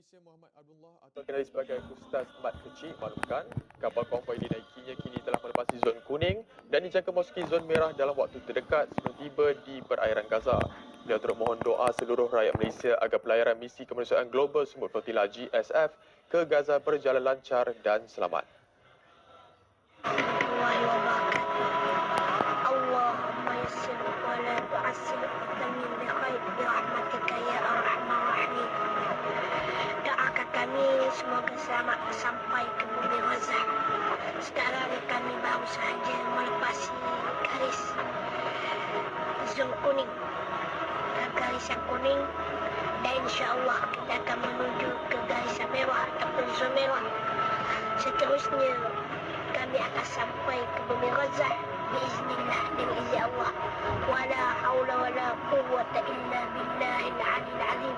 Malaysia Muhammad Abdullah atau kenali sebagai Ustaz Mat kecil maklumkan kapal konvoi dinaikinya kini telah melepasi zon kuning dan dijangka memasuki zon merah dalam waktu terdekat sebelum tiba di perairan Gaza. Beliau turut mohon doa seluruh rakyat Malaysia agar pelayaran misi kemanusiaan global semut flotila GSF ke Gaza berjalan lancar dan selamat. Allahumma yassir wa la tu'assir wa bi khair bi rahmatika selamat sampai ke bumi Gaza. Sekarang kami baru sahaja melepasi garis zon kuning. Garisan kuning. Dan insyaAllah kita akan menuju ke garisan merah ataupun zon merah. Seterusnya kami akan sampai ke bumi Gaza biiznillah dengan izin Allah. Wala haula wala quwwata illa billahil aliyil azim.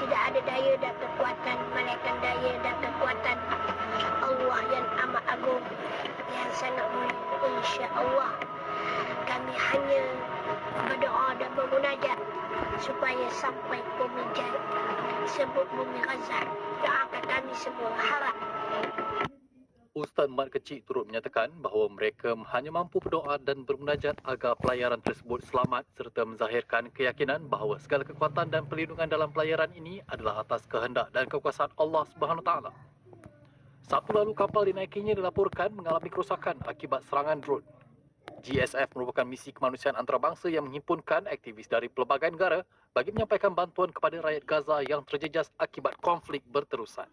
Tidak ada daya dan kekuatan melainkan daya sangat mulia insya-Allah. Kami hanya berdoa dan bermunajat supaya sampai bumi jaya sebut bumi Gaza doakan kami semua harap. Ustaz Mat Kecil turut menyatakan bahawa mereka hanya mampu berdoa dan bermunajat agar pelayaran tersebut selamat serta menzahirkan keyakinan bahawa segala kekuatan dan perlindungan dalam pelayaran ini adalah atas kehendak dan kekuasaan Allah Subhanahu taala. Sabtu lalu kapal dinaikinya dilaporkan mengalami kerosakan akibat serangan drone. GSF merupakan misi kemanusiaan antarabangsa yang menghimpunkan aktivis dari pelbagai negara bagi menyampaikan bantuan kepada rakyat Gaza yang terjejas akibat konflik berterusan.